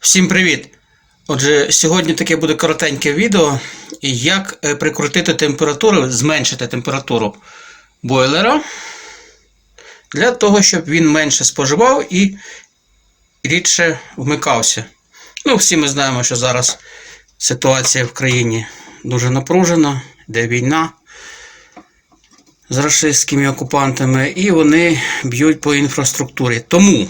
Всім привіт! Отже, сьогодні таке буде коротеньке відео, як е, прикрутити температуру, зменшити температуру бойлера для того, щоб він менше споживав і рідше вмикався. Ну, всі ми знаємо, що зараз ситуація в країні дуже напружена, йде війна з рашистськими окупантами, і вони б'ють по інфраструктурі. Тому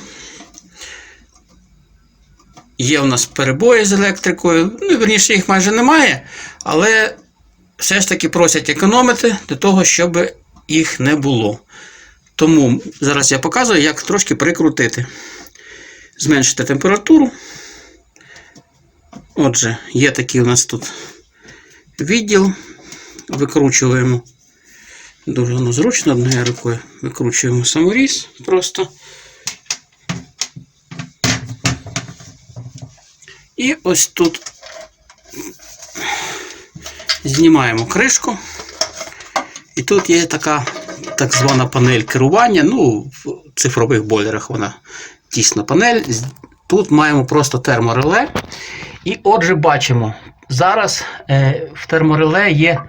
Є у нас перебої з електрикою, ну, верніше, їх майже немає, але все ж таки просять економити для того, щоб їх не було. Тому зараз я показую, як трошки прикрутити. Зменшити температуру. Отже, є такий у нас тут відділ. Викручуємо. Дуже воно зручно одною рукою. Викручуємо саморіз просто. І ось тут знімаємо кришку. І тут є така так звана панель керування. Ну, в цифрових бойлерах вона тісна панель. Тут маємо просто термореле. І отже, бачимо, зараз е, в термореле є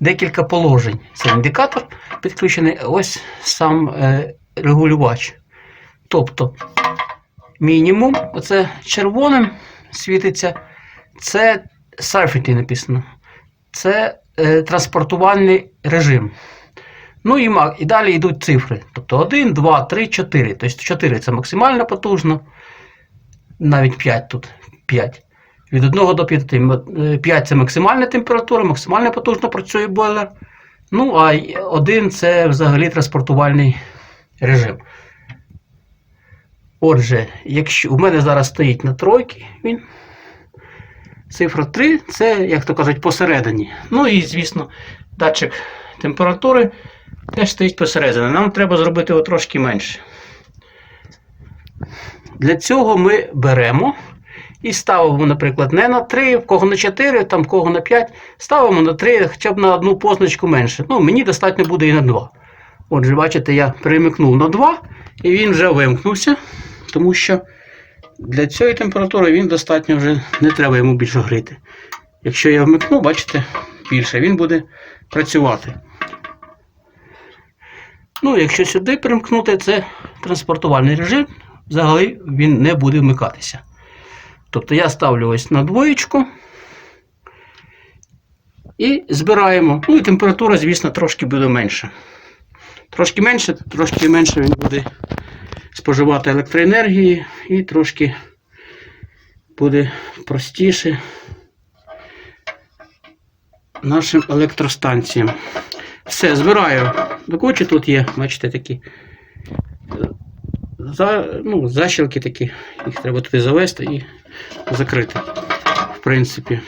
декілька положень. Це індикатор підключений, ось сам е, регулювач. Тобто мінімум, оце червоним світиться, це safety написано. Це е, транспортувальний режим. Ну і, і далі йдуть цифри. Тобто 1, 2, 3, 4. Тобто 4 це максимально потужно. Навіть 5 тут. 5. Від 1 до 5. 5 це максимальна температура, максимально потужно працює бойлер. Ну, а 1 це взагалі транспортувальний режим. Отже, якщо у мене зараз стоїть на тройки, він цифра 3 це, як то кажуть, посередині. Ну і, звісно, датчик температури теж стоїть посередині. Нам треба зробити його трошки менше. Для цього ми беремо і ставимо, наприклад, не на 3, в кого на 4, там в кого на 5, ставимо на 3, хоча б на одну позначку менше. Ну, мені достатньо буде і на 2. Отже, бачите, я перемикнув на 2 і він вже вимкнувся, тому що для цієї температури він достатньо вже не треба йому більше гріти. Якщо я вмикну, бачите, більше, він буде працювати. Ну, якщо сюди перемкнути, це транспортувальний режим, взагалі він не буде вмикатися. Тобто я ставлю ось на двоєчку і збираємо. Ну і температура, звісно, трошки буде менша. Трошки менше, трошки менше він буде споживати електроенергії і трошки буде простіше нашим електростанціям. Все, збираю. До кучі тут є, бачите, такі е, за, ну, защілки такі. Їх треба туди завести і закрити. В принципі.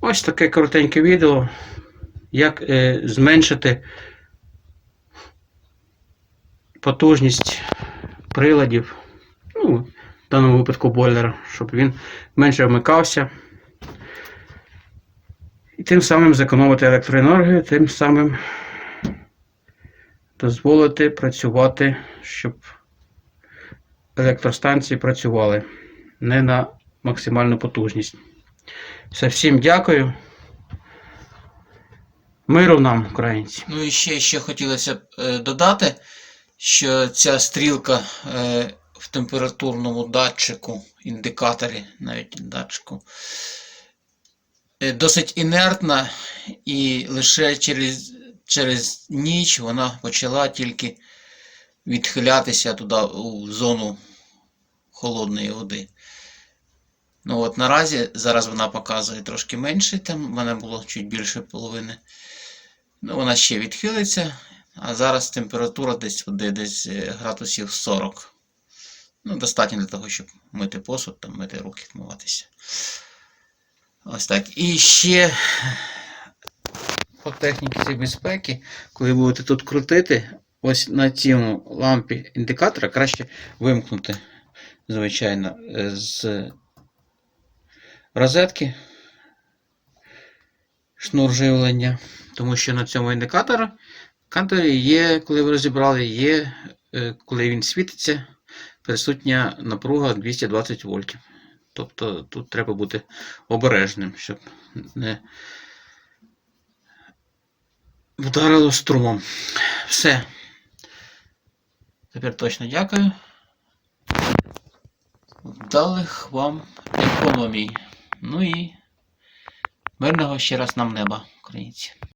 Ось таке коротеньке відео як е, зменшити потужність приладів, ну, в даному випадку бойлера, щоб він менше вмикався. І тим самим зекономити електроенергію, тим самим дозволити працювати, щоб електростанції працювали не на максимальну потужність. Все, всім дякую. Миру нам, українці. Ну і ще, ще хотілося б е, додати, що ця стрілка е, в температурному датчику, індикаторі, навіть датчику, е, досить інертна, і лише через, через ніч вона почала тільки відхилятися туди у зону холодної води. Ну от наразі зараз вона показує трошки менше, там в мене було чуть більше половини. Ну, вона ще відхилиться, а зараз температура десь десь е, градусів 40. Ну, достатньо для того, щоб мити посуд, там, мити руки, вмиватися. Ось так. І ще по техніці безпеки, коли будете тут крутити, ось на цьому лампі індикатора краще вимкнути, звичайно, е, з розетки шнур живлення. Тому що на цьому індикаторі індикаторі є, коли ви розібрали, є, е, коли він світиться, присутня напруга 220 вольтів. Тобто тут треба бути обережним, щоб не вдарило струмом. Все. Тепер точно дякую. Вдалих вам економій. Ну і мирного ще раз нам неба, українці.